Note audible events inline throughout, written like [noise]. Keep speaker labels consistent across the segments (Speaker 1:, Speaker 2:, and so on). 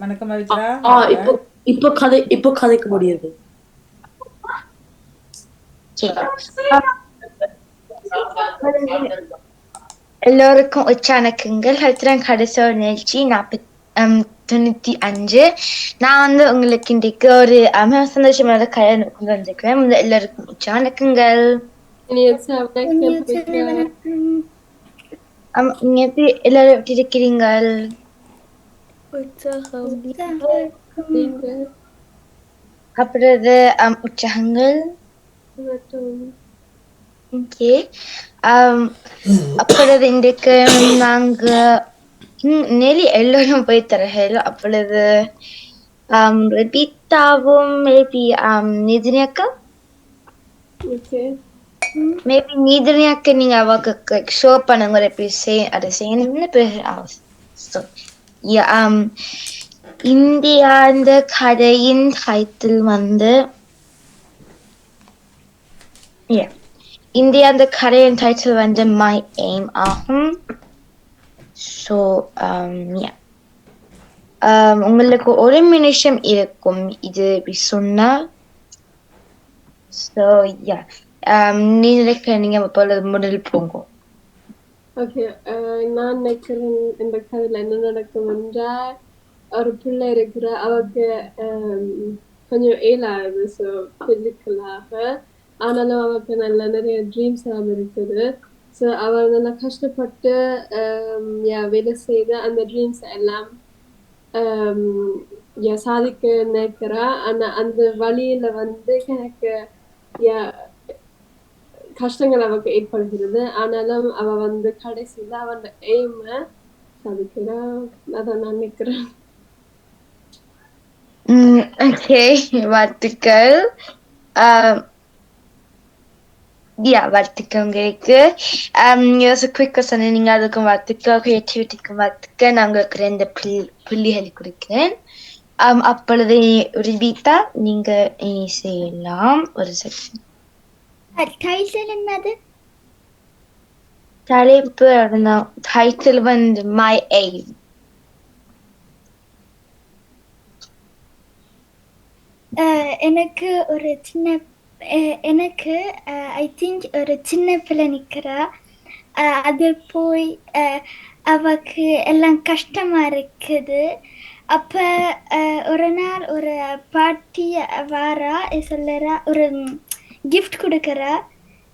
Speaker 1: வணக்கம் பவித்ரா
Speaker 2: ஆ இப்போ இப்போ கதை இப்போ கதைக்க முடியுது.
Speaker 3: எல்லோருக்கும் உச்சாணக்கங்கள் ஹத்திரன் கடைசி ஒரு நிகழ்ச்சி நாற்பத்தி தொண்ணூத்தி அஞ்சு. நான் வந்து உங்களுக்கு இன்றைக்கு ஒரு அம சந்தோஷமான கதை கொண்டு வந்திருக்கிறேன். முதல்ல எல்லாருக்கும் எப்படி எல்லாரும் எப்படி இருக்கிறீங்கள்? அப்புறது um, உற்சாகங்கள். ஓகே அப்பொழுது இன்றைக்கு நாங்க நெலி எல்லோரும் போய் தரகள் அப்பொழுது ரெபிதாவும் மேபி நிதினியாக்கா மேபி நீதினியாக்க நீங்க அவக்கு ஷோ பண்ணுங்க எப்படி அதை செய்யணும்னு பிறகு um, இந்தியா அந்த கதையின் டைட்டில் வந்து இந்தியா அந்த கதையின் டைட்டில் வந்து மை எய்ம் ஆகும். ஸோ உங்களுக்கு ஒரு நிமிஷம் இருக்கும் இது இப்படி சொன்னா. So yeah. நீங்க நீங்க இப்பொழுது முதல் போங்க.
Speaker 4: ஓகே uh, நான் நினைக்கிறேன் இந்த கதையில என்ன நடக்கும் என்றால் ஒரு பிள்ளை இருக்கிற அவளுக்கு ஆம், கொஞ்சம் ஏழாது ஸோ பிசிக்கலாக ஆனாலும் அவளுக்கு நல்ல நிறைய ட்ரீம்ஸ் எல்லாம் இருக்குது. ஸோ அவள் நல்லா கஷ்டப்பட்டு um, யா வேலை செய்து அந்த ட்ரீம்ஸ் எல்லாம் um, சாதிக்க நினைக்கிறா. ஆனால் அந்த வழியில வந்து எனக்கு கஷ்டங்கள் அவளுக்கு ஏற்படுகிறது. ஆனாலும் அவ வந்து கடைசியில அவன் எய்ம சாதிக்கிறா அத நான் நினைக்கிறேன்
Speaker 3: ஓகே வாழ்த்துக்கள் யா வாழ்த்துக்கள் உங்களுக்கு. யோசி குயிக்காக சொன்ன நீங்க அதுக்கும் வாழ்த்துக்கள் கிரியேட்டிவிட்டிக்கும் வாழ்த்துக்கள் நான் உங்களுக்கு ரெண்டு புள்ளி புள்ளிகளை கொடுக்கிறேன். அப்பொழுது ரிபிதா நீங்க செய்யலாம். ஒரு செகண்ட்
Speaker 5: என்னது
Speaker 3: தலைப்பு டைட்டில் வந்து மை
Speaker 5: அஹ், எனக்கு ஒரு சின்ன எனக்கு ஐ திங்க் ஒரு சின்ன பிள்ளை நிற்கிறா அது போய் அவக்கு எல்லாம் கஷ்டமா இருக்குது அப்ப ஒரு நாள் ஒரு பாட்டி வாரா சொல்லுறா ஒரு கிஃப்ட் கொடுக்குறா.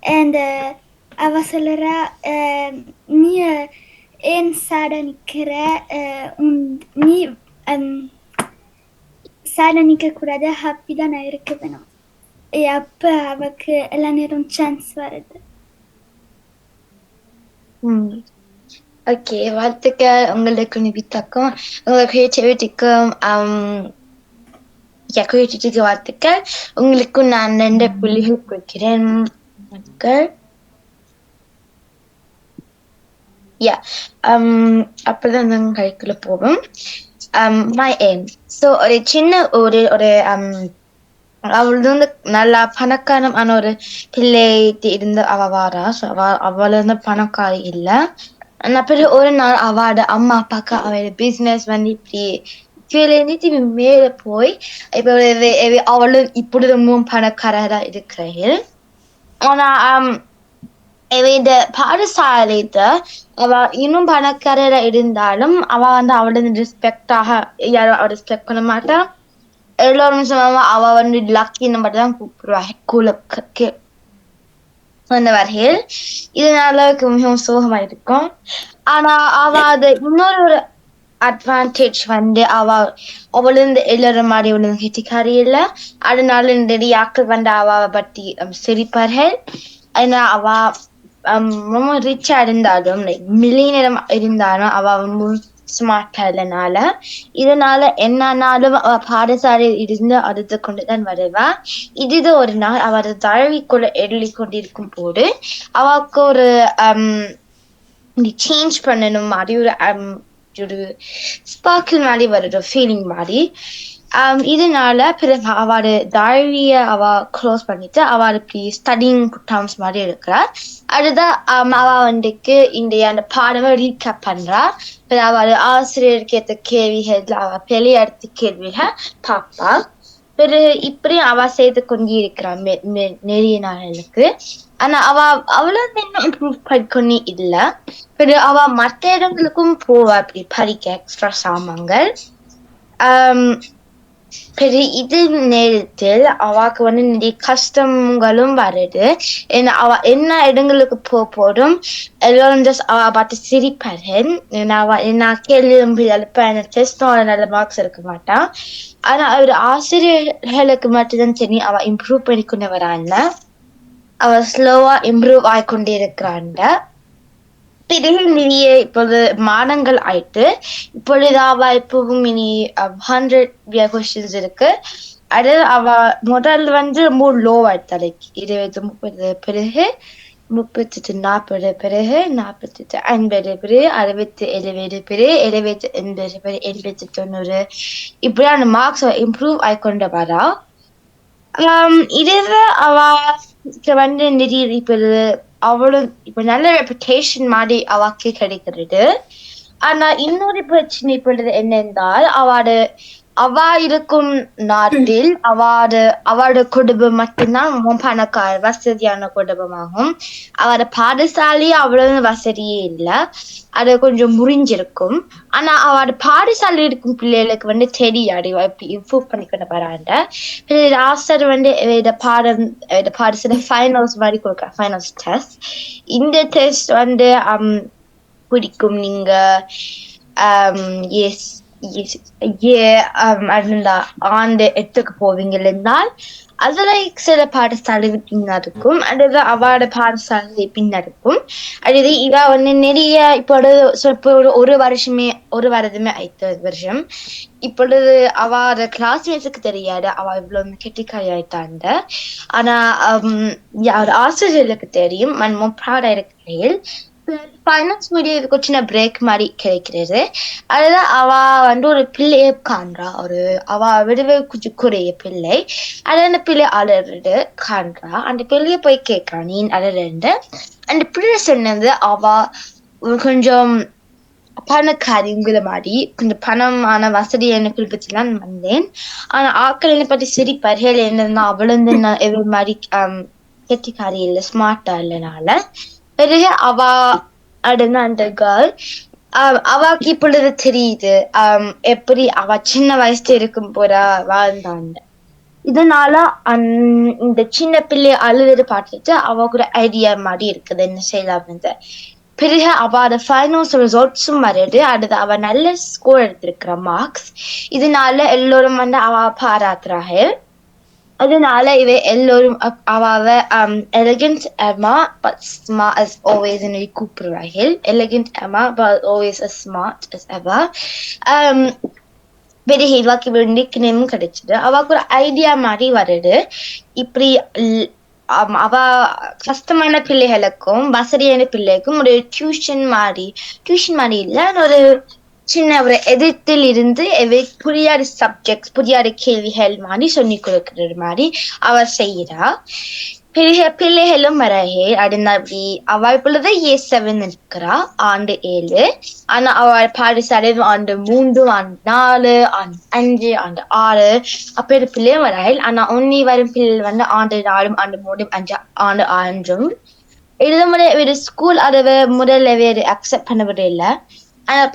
Speaker 5: அண்ட் uh, அவ சொல்லுறா அஹ், uh, uh, நீ um, ஏன் சாட நிற்கிற நீ ஹம், நிற்கக்கூடாது ஹாப்பி தான் நான் இருக்க வேணும். அப்போ அவக்கு எல்லா நேரம் சான்ஸ் வருது.
Speaker 3: ஓகே வாழ்த்துக்கள். உங்களுக்கு நிபித்தாக்கும் உங்க கிரியேட்டிவிட்டிக்கும் கிரியேட்டிவிட்டிக்கு வாழ்த்துக்கள். உங்களுக்கும் நான் ரெண்டு புள்ளிகள் கொடுக்கிறேன். வாழ்த்துக்கள். யா um, அப்பதான் நாங்க கழிக்குள்ள போவோம். மை எய்ம் ஸோ ஒரு சின்ன ஒரு ஒரு um, அவள் வந்து நல்லா பணக்காரமான ஒரு பிள்ளை இருந்த அவ வாரா அவ அவள் வந்து பணக்காரி இல்லை. அப்புறம் ஒரு நாள் அவட அம்மா அப்பாக்கு அவளோட பிசினஸ் வந்து இப்படி கீழே இருந்து மேல போய் இப்ப அவளும் இப்படி ரொம்பவும் பணக்காரரா ஆனா இந்த பாடசாலைத்த அவ இன்னும் பணக்காரர இருந்தாலும் அவ வந்து அவளோட ரெஸ்பெக்டாக யாரும் அவ ரெஸ்பெக்ட் பண்ண மாட்டா எல்லாரும் சொல்லுவாங்க அவ வந்து லக்கின்னு மட்டும் தான் கூப்பிடுவாங்க கூலக்கு அந்த வகையில் இதனால மிகவும் சோகமா இருக்கும் ஆனா அவ அது இன்னொரு ஒரு அட்வான்டேஜ் வந்து அவ அவள் எல்லாரும் மாதிரி அவள் கெட்டிக்காரி இல்ல அதனால நிறையாக்கள் வந்து அவ பத்தி um, சிரிப்பார்கள். ஏன்னா அவ um, ரொம்ப ரிச்சா இருந்தாலும் லைக் இருந்தாலும் அவ ரொம்ப ஸ்மார்ட்டா இல்லைனால இதனால என்னன்னாலும் அவ பாடசாலையில் இருந்து அடுத்து கொண்டுதான் வருவா. இது ஒரு நாள் அவர் தழுவிக்குள்ள எழுதி கொண்டிருக்கும் போது அவளுக்கு ஒரு um, சேஞ்ச் பண்ணணும் மாதிரி ஒரு ஒரு ஸ்பார்க்கிள் மாதிரி வருது ஃபீலிங் மாதிரி இதனால பிறகு அவரு டைரிய அவ க்ளோஸ் பண்ணிட்டு அவர் இப்படி ஸ்டடிங் டேர்ம்ஸ் மாதிரி இருக்கிறார் அதுதான் அவ வந்துக்கு இந்த அந்த பாடமை ரீகேப் பண்றா பிறகு அவர் ஆசிரியருக்கு ஏற்ற கேள்விகள் அவ பெரிய அடுத்த கேள்விகள் பார்ப்பா பிறகு இப்படி அவ செய்து கொண்டு இருக்கிறான் நிறைய நாளுக்கு ஆனா அவ அவ்வளவு இன்னும் இம்ப்ரூவ் பண்ணிக்கொண்டு இல்ல. பிறகு அவ மற்ற இடங்களுக்கும் போவா அப்படி படிக்க எக்ஸ்ட்ரா சாமான்கள். பெரிய இது நேரத்தில் அவாக்கு வந்து நிறைய கஷ்டங்களும் வருது. என்ன அவ என்ன இடங்களுக்கு போக போதும்? எல்லாரும் ஜஸ்ட் அவ பார்த்து சிரிப்பாரு அவ என்ன கேள்வி எழுப்ப டெஸ்ட் நல்ல மார்க்ஸ் எடுக்க மாட்டான் ஆனா அவர் ஆசிரியர்களுக்கு மட்டும்தான் சரி அவ இம்ப்ரூவ் பண்ணிக்கொண்டு வரான்ல அவ ஸ்லோவா இம்ப்ரூவ் ஆகிக்கொண்டே இருக்கிறான்ட பிறகு நிறைய இப்பொழுது மாதங்கள் ஆயிட்டு இப்பொழுது அவ இப்பவும் இனி ஹண்ட்ரட் கொஸ்டின்ஸ் இருக்கு. அது அவ முதல் வந்து ரொம்ப லோ தலைக்கு. இருபது முப்பது பிறகு முப்பத்தெட்டு நாற்பது பிறகு நாற்பத்தெட்டு ஐம்பது பிறகு அறுபத்தி எழுபது பிறகு எழுபத்தி எண்பது பிறகு எண்பத்தி தொண்ணூறு. இப்படியான மார்க்ஸ் இம்ப்ரூவ் ஆயிக்கொண்டு வரா. ஆம், இதுல அவ வந்து நிறைய இப்பொழுது அவளும் இப்ப நல்ல ரெப்புடேஷன் மாதிரி அவாக்கு கிடைக்கிறது. ஆனா இன்னொரு பிரச்சனை இப்பொழுது என்னென்றால் அவட அவா இருக்கும் நாட்டில் அவாடு அவரோட குடும்பம் மட்டும்தான் ரொம்ப பணக்கார வசதியான குடும்பமாகும். அவரோட பாடசாலை அவ்வளவு வசதியே இல்லை. அது கொஞ்சம் முறிஞ்சிருக்கும். ஆனா அவரோட பாடசாலை இருக்கும் பிள்ளைகளுக்கு வந்து தெரியாது. இம்ப்ரூவ் பண்ணிக்கொண்டு வராண்ட லாஸ்டர் வந்து பாடம் இந்த பாடசாலை ஃபைனல்ஸ் மாதிரி கொடுக்க ஃபைனல்ஸ் டெஸ்ட் இந்த டெஸ்ட் வந்து பிடிக்கும் நீங்க. எஸ் Um, அந்த ஆண்டு எட்டுக்கு போவீங்க இருந்தால் அதுல சில பாடசாலை பின்ன இருக்கும் அல்லது அவட பாடசாலை பின்னருக்கும் அல்லது இவ வந்து நிறைய இப்பொழுது இப்போ ஒரு வருஷமே ஒரு வருடமே ஐத்து வருஷம். இப்பொழுது அவாட கிளாஸ்மேட்ஸுக்கு தெரியாது. அவ இவ்வளவு கெட்டிக்காரி ஆயிட்டாண்ட ஆனா um, ஆசிரியர்களுக்கு தெரியும். மன்மோ ப்ராடா இருக்கிறேன் ஃபைனான்ஸ் மீடியாவுக்கு சின்ன பிரேக் மாதிரி கிடைக்கிறது. அதுதான் அவ வந்து ஒரு பிள்ளையை காண்றா. ஒரு அவ விடுவே கொஞ்சம் குறைய பிள்ளை. அது அந்த பிள்ளை அலறது காண்றா. அந்த பிள்ளைய போய் கேட்கறா நீ அலறிண்டு அந்த பிள்ளை சொன்னது அவ கொஞ்சம் பணக்காரிங்கிற மாதிரி கொஞ்சம் பணமான வசதியான குடும்பத்துல வந்தேன். ஆனா ஆட்கள் என்னை பத்தி சிரிப்பார்கள். என்னன்னா அவளும் நான் எவ்வளவு மாதிரி கெட்டிக்காரி இல்லை ஸ்மார்ட்டா இல்லைனால. அவ அடுத்த அந்த கேர்ள் அவாக்கு இப்பொழுது தெரியுது எப்படி அவ சின்ன வயசுல இருக்கும் போறா வாழ்ந்தாண்ட இதனால அந்- இந்த சின்ன பிள்ளை அழுது பார்த்துட்டு அவ கூட ஐடியா மாதிரி இருக்குது என்ன செய்யலாம்னு பிறகு அவட ஃபைனல்ஸ் ரிசல்ட்ஸும் வருது அடுத்து அவ நல்ல ஸ்கோர் எடுத்திருக்கிற மார்க்ஸ் இதனால எல்லோரும் வந்து அவ பாராத்துறாங்க அதனால இவ எல்லோரும் அப்- அவாவ எலகண்ட் அம்மா பட் ஸ்மார்ட் அஸ் ஆல்வேஸ் என்று கூப்பிடுவார்கள். Elegant Emma but always as smart as அவா வெரி ஹெல்வாக்கு இவாக்கு இவள் நிக்னேமும் கிடைச்சது. அவாவுக்கு ஒரு ஐடியா மாதிரி வருது. இப்படி um, அவ கஷ்டமான பிள்ளைகளுக்கும் வசதியான பிள்ளைக்கும் ஒரு டியூஷன் மாதிரி டியூஷன் மாதிரி இல்ல ஒரு சின்ன ஒரு எதிர்த்தில் இருந்து எவை புரியாத சப்ஜெக்ட்ஸ் புரியாத கேள்விகள் மாதிரி சொல்லி கொடுக்கறது மாதிரி அவர் செய்யறா பிறகு பிள்ளைகளும் வரையே அடுந்தபடி அவள் பொழுது ஏ செவன் இருக்கிறா ஆண்டு ஏழு. ஆனா அவ பாடசாலை ஆண்டு மூன்று ஆண்டு நாலு ஆண்டு அஞ்சு ஆண்டு ஆறு. அப்படி பிள்ளையும் வரையில் ஆனா ஒன்னி வரும் பிள்ளைகள் வந்து ஆண்டு நாலும் ஆண்டு மூணும் அஞ்சு ஆண்டு ஆண்டும் இது முறை ஒரு ஸ்கூல் அதை முதல்ல வேறு அக்செப்ட் பண்ணவே இல்லை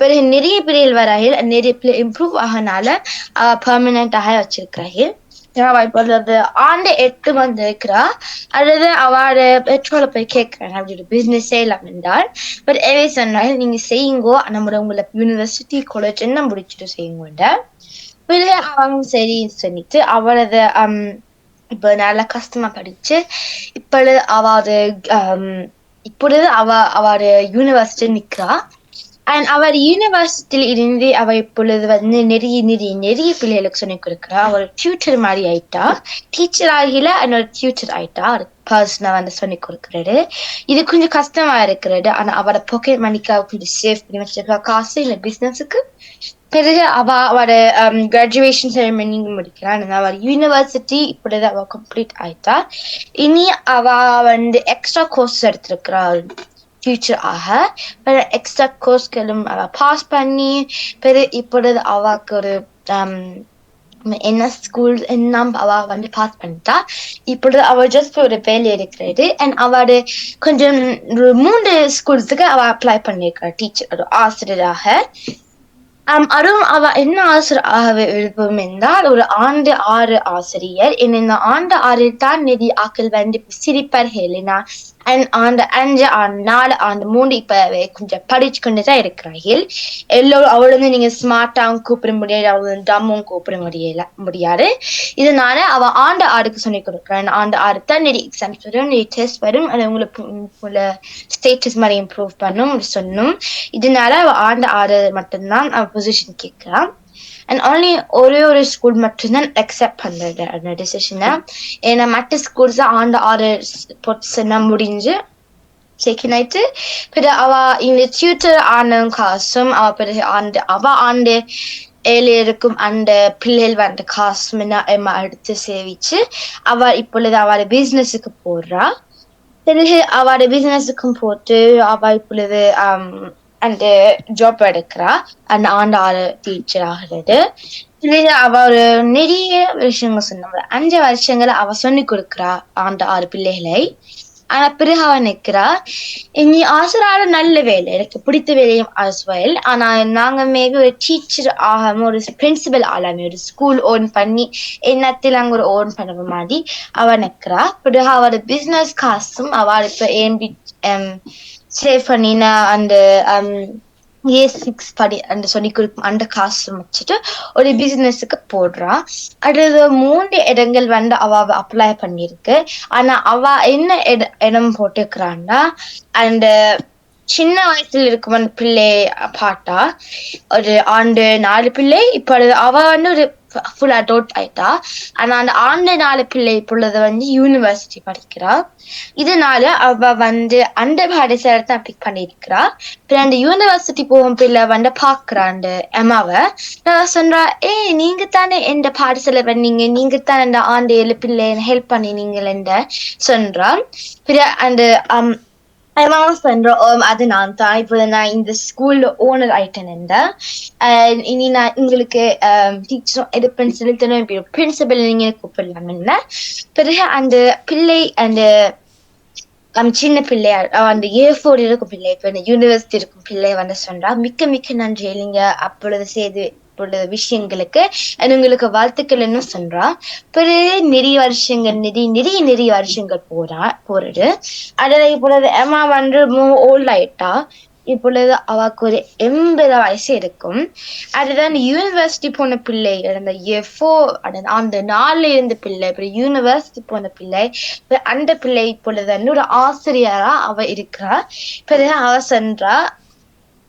Speaker 3: பிறகு நிறைய பிள்ளைகள் வரையில் நிறைய பிள்ளை இம்ப்ரூவ் ஆகனால அவ பெர்மனண்டாக வச்சிருக்கிறார்கள் அவ இப்பொழுது ஆண்டு எட்டு வந்து இருக்கிறா. அல்லது அவட பெற்றோரை போய் கேட்கிறேன் அப்படி ஒரு பிசினஸ் செய்யலாம் என்றால் பட் எவே சொன்னால் நீங்க செய்யுங்கோ நம்மளோட உங்களை யூனிவர்சிட்டி காலேஜ் என்ன முடிச்சுட்டு செய்யுங்க பிறகு அவங்க சரின்னு சொல்லிட்டு அவளது um, இப்ப நல்லா கஷ்டமா படிச்சு இப்பொழுது அவாது um, இப்பொழுது அவ அவரு யூனிவர்சிட்டி நிக்கிறா அவர் யூனிவர்சிட்டியில் இருந்து அவ இப்பொழுது வந்து நிறைய நிறைய நிறைய பிள்ளைகளுக்கு சொல்லிக் கொடுக்குறா. அவர் டியூட்டர் மாதிரி ஆயிட்டா. டீச்சர் ஆகல அண்ட் ஒரு டியூட்டர் ஆயிட்டா. பர்சனா வந்து சொல்லிக் கொடுக்குறாரு இது கொஞ்சம் கஷ்டமா இருக்கிறது. ஆனா அவரோட பாக்கெட் மணிக்காக கொஞ்சம் சேவ் பண்ணி வச்சிருக்கா. காசு இல்லை பிஸ்னஸுக்கு பிறகு அவ அவட கிராஜுவேஷன் செரமனி முடிக்கிறான் அவர் யூனிவர்சிட்டி இப்பொழுது அவ கம்ப்ளீட் ஆயிட்டா. இனி அவ வந்து எக்ஸ்ட்ரா கோர்ஸ் எடுத்திருக்கிறாள் ஃபியூச்சர் ஆக எக்ஸ்ட்ரா கோர்ஸ்களும் அவ பாஸ் பண்ணி பிற இப்பொழுது அவாக்கு ஒரு um, என்ன ஸ்கூல் என்ன அவ வந்து பாஸ் பண்ணிட்டா இப்பொழுது அவ ஜஸ்ட் ஒரு வேலை இருக்கிறது அண்ட் அவரு கொஞ்சம் ஒரு மூன்று ஸ்கூல்ஸுக்கு அவ அப்ளை பண்ணியிருக்கிறா டீச்சர் ஒரு ஆசிரியராக. Um, அதுவும் அவ என்ன ஆசிரியர் ஆக விருப்பம் என்றால் ஒரு ஆண்டு ஆறு ஆசிரியர் இந்த ஆண்டு ஆறு தான் நிதி ஆக்கள் வந்து சிரிப்பர் ஹெலினா. அண்ட் ஆண்டு அஞ்சு ஆண்டு நாலு ஆண்டு மூன்று இப்ப கொஞ்சம் படிச்சு கொண்டு தான் இருக்கிறார்கள் எல்லோரும் அவள வந்து நீங்க ஸ்மார்ட்டாவும் கூப்பிட முடியாது வந்து டம்மும் கூப்பிட முடியல முடியாது. இதனால அவ ஆண்டு ஆடுக்கு சொல்லி கொடுக்குறான். ஆண்டு ஆறு தான் நிறைய எக்ஸாம்ஸ் வரும் நிறைய டெஸ்ட் வரும் அது உங்களுக்கு உங்களை ஸ்டேட்டஸ் மாதிரி இம்ப்ரூவ் பண்ணும் சொன்னும் சொன்னோம் இதனால அவ ஆண்டு ஆறு மட்டும்தான் அவ பொசிஷன் கேட்கிறான் அண்ட் ஒன்லி ஒரே ஒரு ஸ்கூல் மட்டும்தான் அக்செப்ட் பண்றது அந்த டெசிஷனை ஏன்னா மற்ற ஸ்கூல்ஸ் ஆண்டு ஆறு பொசிஷனா முடிஞ்சு செகண்ட் ஆயிட்டு பிறகு அவ இந்த டியூட்டர் ஆன காசும் அவ பிறகு ஆண்டு அவ ஆண்டு ஏழு இருக்கும் அந்த பிள்ளைகள் வந்த காசும் எம்மா எடுத்து சேவிச்சு அவ இப்பொழுது அவளோட பிசினஸுக்கு போடுறா பிறகு அவளோட பிசினஸுக்கும் போட்டு அவ இப்பொழுது அண்ட் ஜாப் uh, எடுக்கிறா. அண்ட் ஆண்டு ஆறு டீச்சர் ஆகிறது அவ ஒரு நிறைய விஷயங்கள் சொன்ன அஞ்சு வருஷங்களை அவ சொல்லி கொடுக்குறா ஆண்டு ஆறு பிள்ளைகளை. ஆனா பிறகு அவ நிக்கிறா இனி ஆசிரியர் நல்ல வேலை எனக்கு பிடித்த வேலையும் ஆஸ் well. ஆனா நாங்க மேபி ஒரு டீச்சர் ஆகாம ஒரு பிரின்சிபல் ஆளாம ஒரு ஸ்கூல் ஓன் பண்ணி என்னத்தில் அங்க ஒரு ஓன் பண்ண மாதிரி அவ நிக்கிறா பிறகு அவரோட பிசினஸ் காசும் அவ இப்ப ஏம்பி சேவ் பண்ணி நான் அந்த um, ஏ சிக்ஸ் படி அந்த சொல்லி கொடுக்கும் அந்த காசு வச்சுட்டு ஒரு பிசினஸுக்கு போடுறா. அடுத்து மூன்று இடங்கள் வந்து அவ அப்ளை பண்ணிருக்கு ஆனா அவ என்ன இட- இடம் போட்டுக்கிறான்னா அந்த சின்ன வயசுல இருக்கும் அந்த பிள்ளை பாட்டா. ஒரு ஆண்டு நாலு பிள்ளை. இப்பொழுது அவ வந்து ஒரு ஃபுல் அடோட் ஆயிட்டா. ஆனா அந்த ஆன்லைன் நாலு பிள்ளை பிள்ளத வந்து யூனிவர்சிட்டி படிக்கிறா. இதனால அவ வந்து அந்த பாடசாலை தான் பிக் பண்ணியிருக்கிறா. அப்புறம் அந்த யூனிவர்சிட்டி போகும் பிள்ளை வந்து பாக்குறா அந்த எமாவை நான் சொல்றா ஏ நீங்க தானே எந்த பாடசாலை பண்ணீங்க? நீங்க தானே இந்த ஆண்டு ஏழு பிள்ளை ஹெல்ப் பண்ணினீங்கள சொல்றா பிற அந்த um, எமாவும் சொல்றா "ஓம், அது நான் தான். இப்போ நான் இந்த ஸ்கூல்ல ஓனர் ஆயிட்டேன் அஹ் இனி நான் உங்களுக்கு டீச்சரும் எது பிரின்சிபல் தரும் பிரின்சிபல் நீங்க கூப்பிடலாம் என்ன? பிறகு அந்த பிள்ளை அந்த um, சின்ன பிள்ளை அந்த ஏ ஃபோர் இருக்கும் பிள்ளை இப்போ இந்த யூனிவர்சிட்டி இருக்கும் பிள்ளை வந்து சொல்றா மிக்க மிக்க நன்றி இல்லைங்க அப்பொழுது செய்து போன்ற விஷயங்களுக்கு and உங்களுக்கு வாழ்த்துக்கள்னு சொல்றா. பிறகு நிறைய வருஷங்கள் நிறைய நிறைய நிறைய வருஷங்கள் போறா போறது. அதுல இப்பொழுது எம்மா வந்து ஓல்ட் ஆயிட்டா. இப்பொழுது அவக்கு ஒரு எண்பது வயசு இருக்கும். அதுதான் யூனிவர்சிட்டி போன பிள்ளை அந்த எஃபோ அந்த நாள்ல இருந்த பிள்ளை இப்போ யூனிவர்சிட்டி போன பிள்ளை அந்த பிள்ளை இப்பொழுது ஒரு ஆசிரியரா அவ இருக்கிறா. பிறகு அவ சென்றா.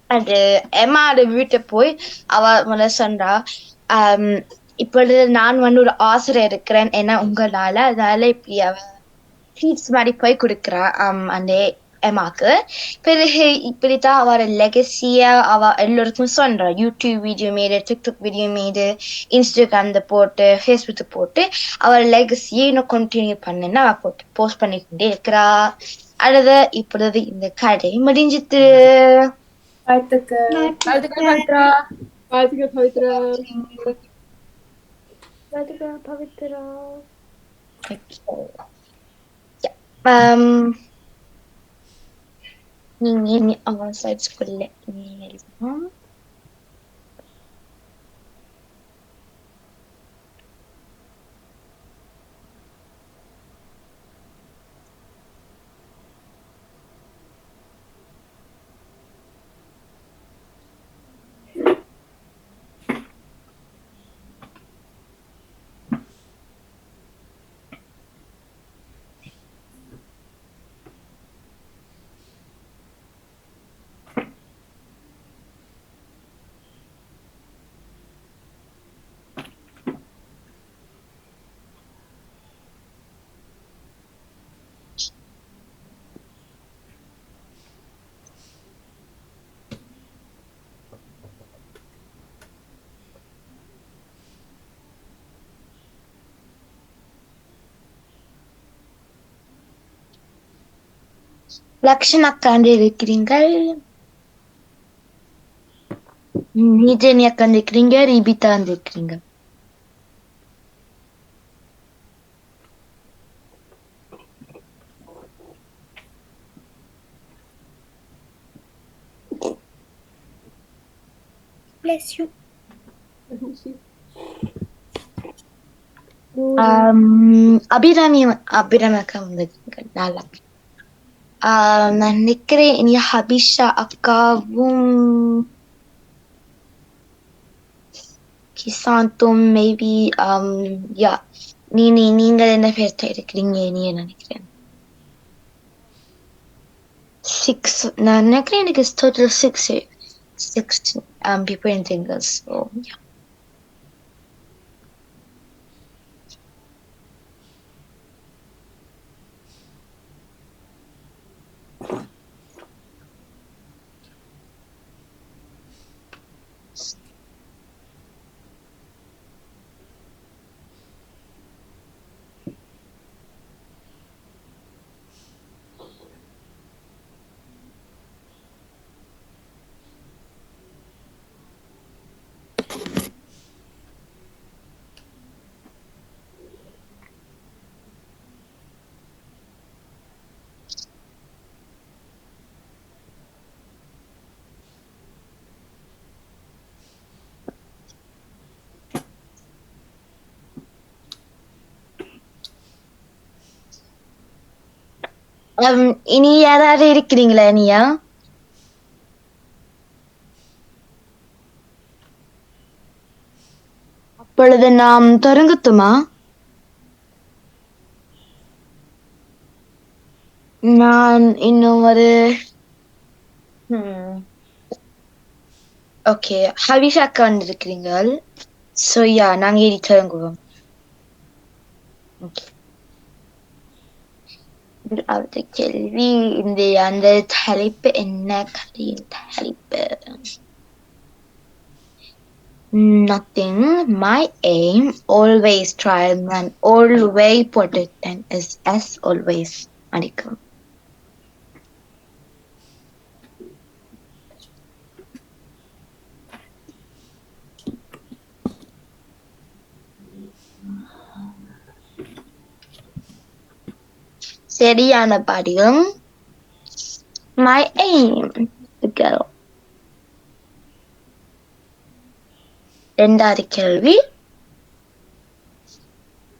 Speaker 3: அது எம்மாவோட வீட்டை போய் அவ முதல்ல சொன்றா இப்பொழுது நான் வந்து ஒரு ஆசிரியர் இருக்கிறேன் ஏன்னா உங்களால அதால இப்படி அவ ட்ரீட்ஸ் மாதிரி போய் கொடுக்குறா அந்த எமாக்கு பிறகு இப்படித்தான் அவரோட லெகசிய அவ எல்லோருக்கும் சொல்றா. யூடியூப் வீடியோ மீது டிக்டாக் வீடியோ மீது இன்ஸ்டாகிராம்ல போட்டு ஃபேஸ்புக் போட்டு அவர் லெகசியை இன்னும் கண்டினியூ பண்ணுன்னு அவ போட்டு போஸ்ட் பண்ணிக்கொண்டே இருக்கிறா. அடுத்து இப்பொழுது இந்த கடை முடிஞ்சிட்டு.
Speaker 4: வாழ்த்துக்கள்
Speaker 5: வாழ்த்துக்கள்
Speaker 4: வாழ்த்துக்கள் பவித்ரா
Speaker 5: வாழ்த்துக்கள் பவித்ரா
Speaker 3: um, நீங்க இனி அவன் சைட்ஸ்குள்ள நீங்க எழுதணும் லக்ஷன் அக்காண்டு இருக்கிறீங்கள் நீஜனி அக்காண்டு இருக்கிறீங்க ரிபிதா வந்து இருக்கிறீங்க
Speaker 5: Bless you.
Speaker 3: Um, Abirami Abirami அக்கா வந்திருக்கீங்க நல்லா ஆஹ் நான் நினைக்கிறேன் இனி ஹபிஷா அக்காவும் கிசாந்தும் மேபி யா நீ நீ நீங்க என்ன பேர்த்த இருக்கிறீங்க நீ நினைக்கிறேன் சிக்ஸ் நான் நினைக்கிறேன் எனக்கு total six six people in singles so yeah இனி யாராவது இருக்கிறீங்களா இனியா? அப்பொழுது நாம் தொடங்கட்டுமா? நான் இன்னும் ஒரு ஓகே ஹவிஷாக்கா வந்திருக்கிறீங்க ஸோ யா நாங்கள் இனி தொடங்குவோம். Okay لعبة كلبي عندي عندي تحليب إنك talib. Nothing. My aim always try and always protect and is as always. Maricum. சரியான படியும் my aim. To go ரெண்டாவது கேள்வி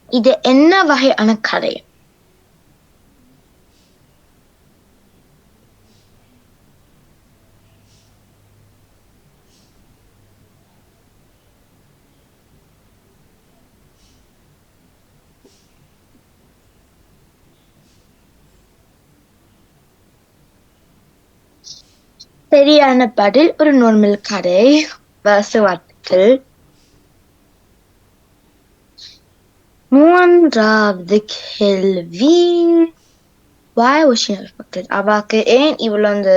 Speaker 3: இது என்ன வகையான கதை சரியான பதில் ஒரு நார்மல் கதை வருஷ வார்த்தைகள் மூன்றாவது கேள்வி why was she not respected அவக்கு ஏன் இவ்வளவு அந்த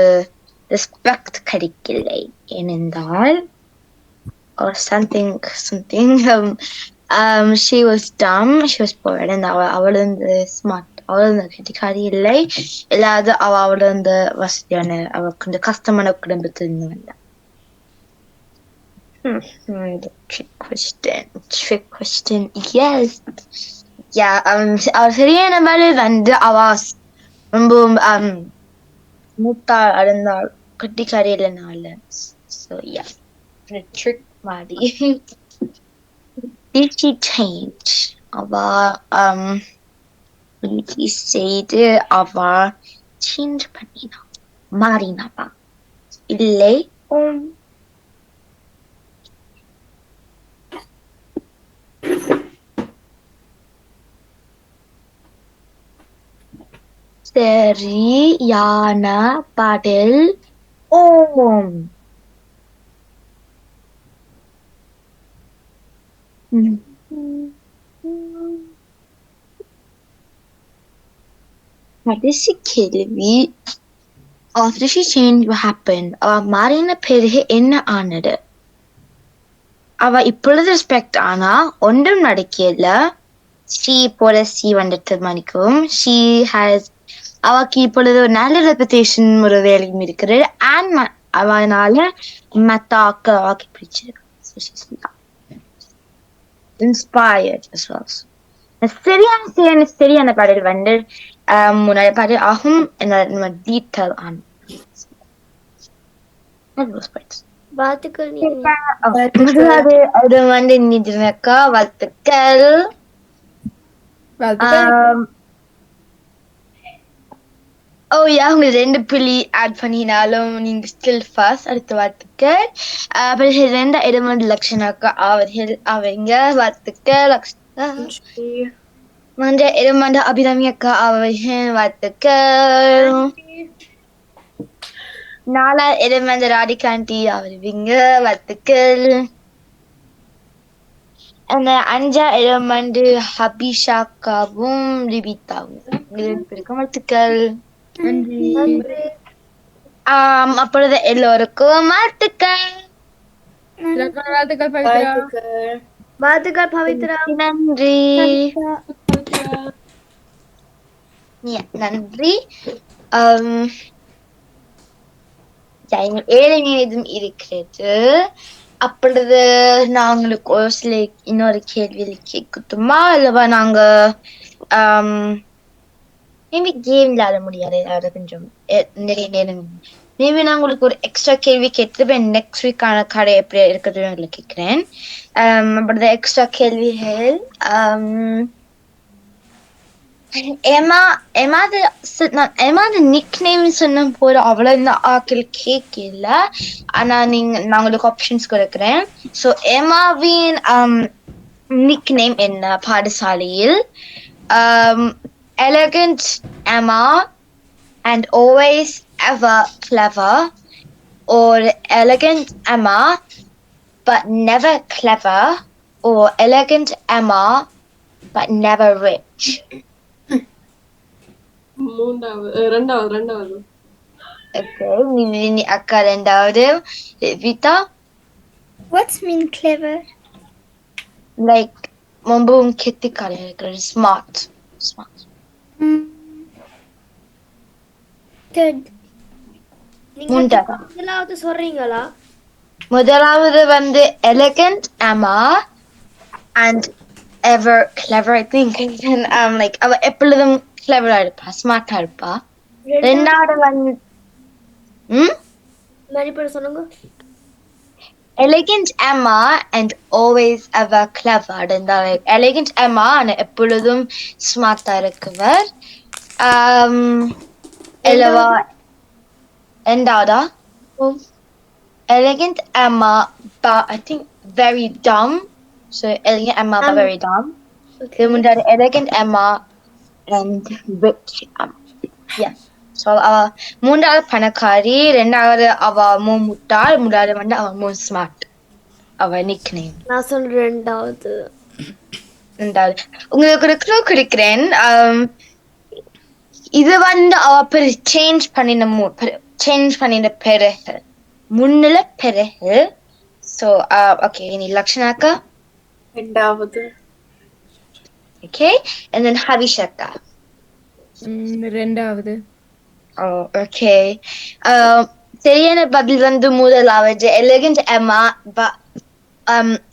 Speaker 3: ரெஸ்பெக்ட் கிடைக்கலை ஏனென்றால் or something something um, um she was dumb she was poor and அவ அவள் வந்து smart அவள் வந்து கெட்டிக்காரி இல்லை இல்லாத அவ அவள் வந்து வசதியான அவ கொஞ்சம் கஷ்டமான குடும்பத்தில் இருந்து வந்தா Hmm, hmm, the trick question. Trick question. Yes. Yeah, um, அவர் சரியான மாதிரி வந்து அவ ரொம்ப um, மூத்தா அடைந்தாள் கட்டிக்காரி இல்லைனால ஸோ யா ட்ரிக் மாதிரி Did she change? அவ um, முயற்சி செய்து அவ சேஞ்ச் பண்ணினா மாறினாவா இல்லை உம், சரியான பதில் ஓம் ம். கடைசி கேள்வி after she changed what happened? அவ மாறின பிறகு என்ன ஆனது அவ இப்பொழுது ரெஸ்பெக்ட் ஆனா ஒன்றும் நடக்கல ஸ்ரீ போல சி வந்துட்டு மணிக்கும் ஷீ ஹாஸ் அவக்கு இப்பொழுது ஒரு நல்ல ரெப்புடேஷன் ஒரு வேலையும் இருக்கிறது அண்ட் அவனால மத்தாக்க அவக்கு பிடிச்சிருக்கு இன்ஸ்பயர்ட் சரியான சரியான சரியான பாடல் வந்து ஆகும் என்ன டீட்டெயில் ஆன்
Speaker 1: வாழ்த்துக்கள் நீங்க
Speaker 3: முதலாவது அது வந்து நிதினக்கா வாழ்த்துக்கள் ஆம். ஓ யா உங்க ரெண்டு புள்ளி ஆட் பண்ணினாலும் நீங்க ஸ்டில் ஃபாஸ்ட் அடுத்த வாழ்த்துக்கள் அப்புறம் ரெண்டு இடம் வந்து லக்ஷனாக்கா அவர்கள் அவங்க வாழ்த்துக்கள் லக்ஷனா வந்து அபிராமி அக்கா அவர்கள் வாழ்த்துக்கள் நாலா வந்து ராதிகாண்டி அவருவீங்க வாழ்த்துக்கள் அந்த அஞ்சா வந்து ஹபிஷாக்காவும் ரிபிதாவும் வாழ்த்துக்கள் ஆம் அப்பொழுது எல்லோருக்கும் வாழ்த்துக்கள்
Speaker 6: வாழ்த்துக்கள் பவித்ரா
Speaker 1: வாழ்த்துக்கள் பவித்ரா
Speaker 3: நன்றி நன்றி. ஏழை டைம் இருக்கிறது. அப்பொழுது நான் உங்களுக்கு ஒரு சில இன்னொரு கேள்வியில் கேட்கட்டுமா? அல்லவா நாங்க மேபி கேம் விளையாட முடியாது அது கொஞ்சம் நிறைய நேரம். மேபி நான் உங்களுக்கு ஒரு எக்ஸ்ட்ரா கேள்வி கேட்டு நெக்ஸ்ட் வீக்கான கடை எப்படி இருக்கிறது உங்களுக்கு கேட்கிறேன். அப்படி எக்ஸ்ட்ரா கேள்விகள் ஆம், எமா எமாது ச- நான் எமாது நிக் நேம் சொன்ன போது அவ்வளவு இந்த ஆக்கள் கேட்கல ஆனா நீங்க நான் உங்களுக்கு ஆப்ஷன்ஸ் கொடுக்குறேன். ஸோ எமாவின் நிக் நேம் என்ன? பாடசாலையில். எலகண்ட் எமா and always ever clever. Or elegant Emma but never clever. Or elegant Emma but never rich.
Speaker 4: மூன்றாவது அஹ் ரெண்டாவது ரெண்டாவது
Speaker 3: Okay, ni ni akka ரெண்டாவது Vita
Speaker 5: What's mean clever?
Speaker 3: like ரொம்பவும் கெத்திக்கார இருக்கிறது smart smart
Speaker 5: Mm. Third.
Speaker 1: நீங்க
Speaker 3: மூன்றாவது
Speaker 1: முதலாவது சொல்றீங்களா
Speaker 3: முதலாவது வந்து elegant Emma and ever clever I think and um like அவ எப்பொழுதும் clever இருப்பா smart இருப்பா ரெண்டாவது வந்து ம்
Speaker 1: மறுபடியும் சொல்லுங்க
Speaker 3: elegant Emma and always ever clever இருந்தால் like elegant Emma and எப்பொழுதும் smart இருக்கவர் um இல்லவா ரெண்டாவதா elegant Emma but I think very dumb so elegant Emma but very dumb இது மூன்றாவது elegant Emma and rich Emma yeah so அவ மூன்றாவது பணக்காரி ரெண்டாவது அவ மூ முட்டாள் மூன்றாவது வந்து அவ மூ ஸ்மார்ட் அவ நிக் நேம்
Speaker 1: நான் சொல்றேன் ரெண்டாவது.
Speaker 3: ரெண்டாவது. உங்களுக்கு ஒரு க்ளூ கொடுக்கிறேன். Um, இது வந்து அவ பெரு சேஞ்ச் பண்ணின மூ சேஞ்ச் பண்ணின பிறகு முன்னில பிறகு ஸோ ஓகே இனி லக்ஷனாக்கா?
Speaker 2: ரெண்டாவது.
Speaker 3: ஓகே and then
Speaker 6: ம், ரெண்டாவது.
Speaker 3: ஓ ஓகே சரியான பதில் வந்து முதலாவது. எலகண்ட் எம்மா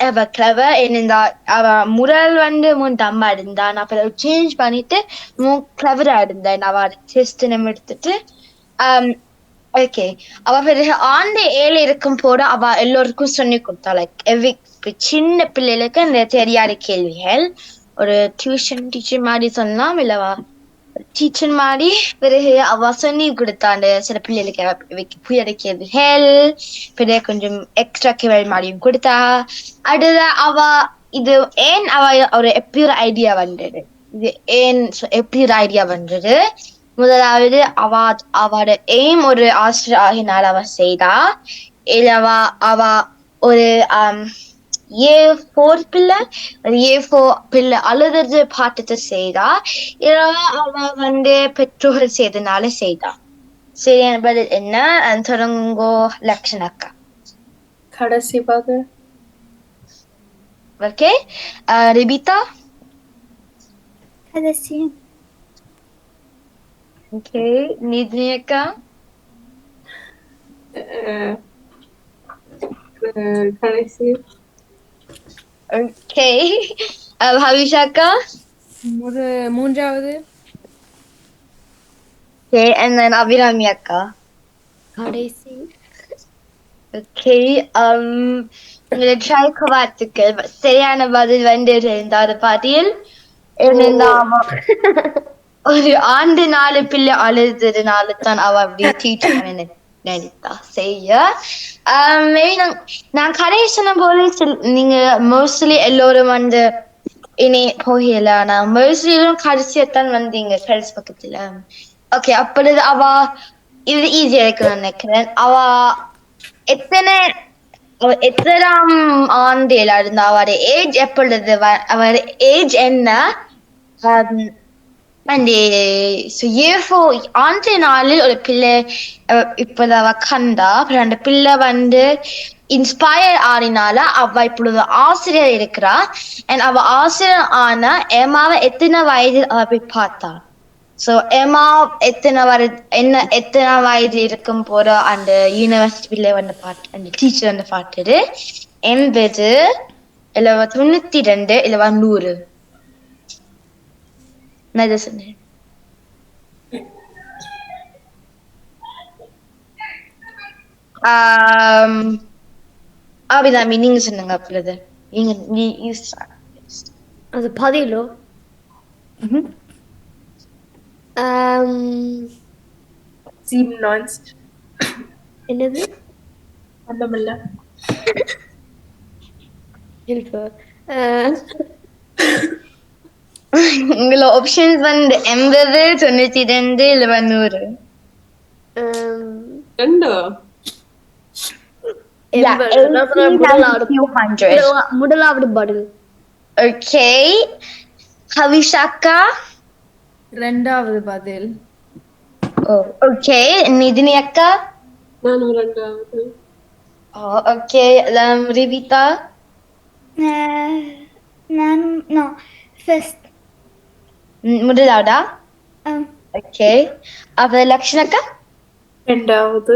Speaker 3: எவ கிளவர் இருந்தா அவ முரல் வந்து முன் தம்மா இருந்தா நான் அப்புறம் சேஞ்ச் பண்ணிட்டு மூ கிளவரா இருந்தேன் அவ டெஸ்ட் நம்ம எடுத்துட்டு ஓகே அவ பிறகு ஆந்த ஏழு இருக்கும் போது அவ எல்லோருக்கும் சொல்லி கொடுத்தா லைக் எவ்ரி சின்ன பிள்ளைகளுக்கு அந்த தெரியாத கேள்விகள். ஒரு டியூஷன் டீச்சர் மாதிரி சொன்னா இல்லவா டீச்சர் மாதிரி பிறகு அவ சொல்லி கொடுத்தாண்டு. சில பிள்ளைகளுக்கு அவ ஹெல் பிறகு கொஞ்சம் எக்ஸ்ட்ரா கேவல் மாதிரியும் கொடுத்தா. அடுத்த அவ இது ஏன் அவ ஒரு எப்படி ஒரு ஐடியா வந்தது? இது ஏன் எப்படி ஒரு ஐடியா வந்தது? முதலாவது அவ அவட எய்ம் ஒரு ஆசிரியர் ஆகினால் அவ செய்தா. இல்லவா அவ ஒரு ஆம், ஏ ஃபோர் பிள்ளை ஒரு ஏ ஃபோர் பிள்ளை அழுதுறது பார்த்துட்டு செய்தா இல்லவா அவ வந்து பெற்றோர்கள் செய்தனால செய்தா. சரியான பதில் என்ன? அஹ் தொடங்குங்கோ லக்ஷணக்கா
Speaker 2: கடைசி பாக.
Speaker 3: ஓகே. ரிபிதா?
Speaker 5: கடைசி.
Speaker 3: ஓகே. நிதினி அக்கா?
Speaker 4: அஹ், அஹ், கடைசி.
Speaker 3: ஓகே ஹவிஷா அக்கா
Speaker 6: ஒரு மூன்றாவது
Speaker 3: ஓகே and then அபிராமி அக்கா
Speaker 1: கடைசி
Speaker 3: ஓகே um உங்களை ட்ரைக்கு வாழ்த்துக்கள் சரியான பதில் வந்து இரண்டாவது பாட்டியில் இருந்தால் ஒரு ஆண்டு நாலு பிள்ளை அழுதுனால தான் அவ அப்படி டீச்சர் நினைத்தா செய்ய மேபி நான் நான் கடைசி சொன்ன போல நீங்க மோஸ்ட்லி எல்லோரும் வந்து இனி போகல நான் மோஸ்ட்லி கடைசியத்தான் வந்தீங்க கடைசி பக்கத்துல ஓகே அப்பொழுது அவ இது ஈஸியா இருக்கணும்னு நினைக்கிறேன் அவ எத்தனை அவ எத்தனாம் ஆண்டில் இருந்தா அவருடைய ஏஜ் எப்பொழுது வ- அவர் ஏஜ் என்ன um, அந்த so UFO four ஆண்டு நாளில் ஒரு பிள்ளை இப்போதான் இப்போது அவ கண்டா அப்புறம் அந்த பிள்ளை வந்து இன்ஸ்பயர் ஆறினால அவ இப்பொழுது ஆசிரியர் இருக்கிறா அண்ட் அவ ஆசிரியர் ஆனா ஏமாவை எத்தனை வயது அவ போய் பார்த்தா ஸோ ஏமா எத்தனை வர என்ன எத்தனை வயது இருக்கும் போற அந்த பிள்ளை வந்து பாட்டு அந்த டீச்சர் வந்து பாட்டுரு எண்பது இல்லை தொண்ணூத்தி ரெண்டு இல்லை நூறு சொன்னேன் ஆம், அபிராமி நீங்க சொன்னீங்க அப்பொழுது நீங்க நீ.
Speaker 1: அது பதிலோ? ஆம்,
Speaker 2: siebenundneunzig.
Speaker 1: என்னது?
Speaker 2: ஒண்ணுமில்ல
Speaker 1: ஹெல்ப் [laughs]
Speaker 3: உங்களோட ஆப்ஷன்ஸ் வந்து எண்பது தொண்ணூத்தி ரெண்டு? இல்ல நூறு
Speaker 4: ரெண்டோ
Speaker 1: முதலா- முதலாவது பதில்
Speaker 3: ஓகே ஹவிஷாக்கா?
Speaker 6: ரெண்டாவது பதில்.
Speaker 3: ஓகே நிதினி அக்கா
Speaker 4: நானும் ரெண்டாவது.
Speaker 3: ஓகே ரிவிதா?
Speaker 5: நான் நோ ஃபர்ஸ்ட்
Speaker 3: முதலாவதா ஓகே அப்ப லக்ஷ்ணக்கா
Speaker 2: ரெண்டாவது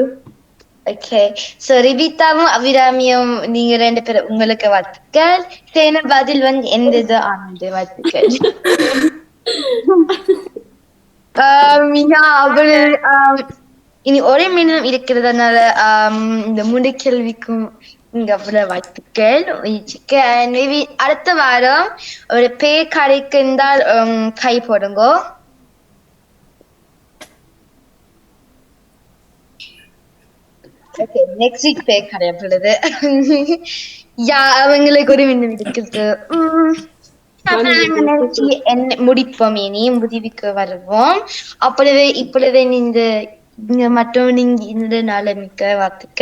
Speaker 3: ஓகே சோ ரிவிதாவும் அபிராமியும் நீங்க ரெண்டு பேரும் உங்களுக்கு வாழ்த்துக்கள் சேன பதில் வந்து எந்த இது ஆனது வாழ்த்துக்கள் ஆம், இனி ஒரே மினிமம் இருக்கிறதுனால இந்த மூன்று கேள்விக்கும் இங்க அவ்வளவு வாழ்த்துக்கள் மேபி அடுத்த வாரம் ஒரு பேர் கிடைக்கின்றால் உம், கை போடுங்க நெக்ஸ்ட் வீக் பே கிடையாது பொழுது யா அவங்களுக்கு ஒரு மின்னம் இருக்குது முடிப்போம் இனி முடிவுக்கு வருவோம் அப்பொழுது இப்பொழுது இந்த இங்க மட்டும் நீங்க இந்த நாள மிக்க வாழ்த்துக்க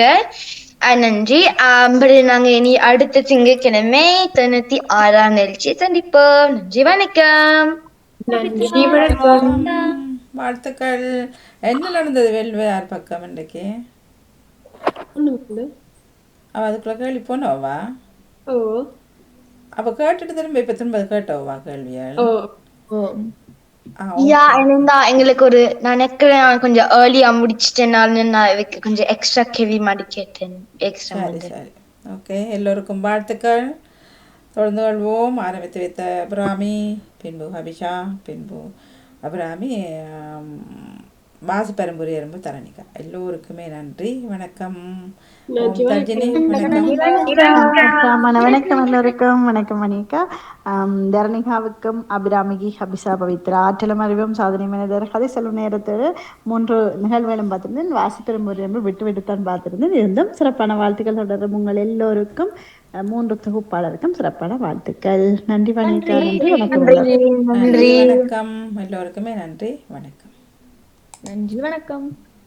Speaker 3: நன்றி. அப்புறம் நாங்க இனி அடுத்த திங்கட்கிழமை தொண்ணூத்தி ஆறாம் நிகழ்ச்சி சந்திப்போம். நன்றி வணக்கம்.
Speaker 2: நன்றி வணக்கம்.
Speaker 7: வாழ்த்துக்கள். என்ன நடந்தது வெள்வையார் பக்கம் இன்றைக்கு? அவ அதுக்குள்ள கேள்வி போனவா?
Speaker 4: ஓ.
Speaker 7: அவ கேட்டுட்டு திரும்ப இப்ப திரும்ப கேட்டவா கேள்வியால்
Speaker 3: யா இருந்தா எங்களுக்கு ஒரு நான் நினைக்கிறேன் நான் கொஞ்சம் ஏர்லியா முடிச்சிட்டேனால நான் இதுக்கு கொஞ்சம் எக்ஸ்ட்ரா கேள்வி மாதிரி கேட்டேன். எக்ஸ்ட்ரா
Speaker 7: சரி ஓகே எல்லோருக்கும் வாழ்த்துக்கள். தொடர்ந்து கொள்வோம். ஆரம்பித்து வைத்த அபிராமி பின்பு ஹபிஷா பின்பு அபிராமி ஆம், வாசு பெரும்புரி எறும்பு தரணிகா. எல்லோருக்குமே நன்றி வணக்கம். வணக்கம்.
Speaker 8: எல்லோருக்கும். வணக்கம் மணிக்கா ஆம், தரணிகாவுக்கும் அபிராமிகி ஹபிசா பவித்ரா ஆற்றலும் அறிவும் சாதனை மனிதர் கதை சொல்லும் நேரத்தோடு மூன்று நிகழ்வுகளும் பார்த்திருந்தேன். வாசிப்பெரும் ஒரு என்று விட்டு விட்டுத்தான் பார்த்திருந்தேன். இருந்தும் சிறப்பான வாழ்த்துக்கள் தொடரும் உங்கள் எல்லோருக்கும். மூன்று தொகுப்பாளருக்கும் சிறப்பான வாழ்த்துக்கள். நன்றி வணிகா நன்றி. வணக்கம்.
Speaker 7: நன்றி. வணக்கம். எல்லோருக்குமே நன்றி வணக்கம்.
Speaker 6: நன்றி வணக்கம்.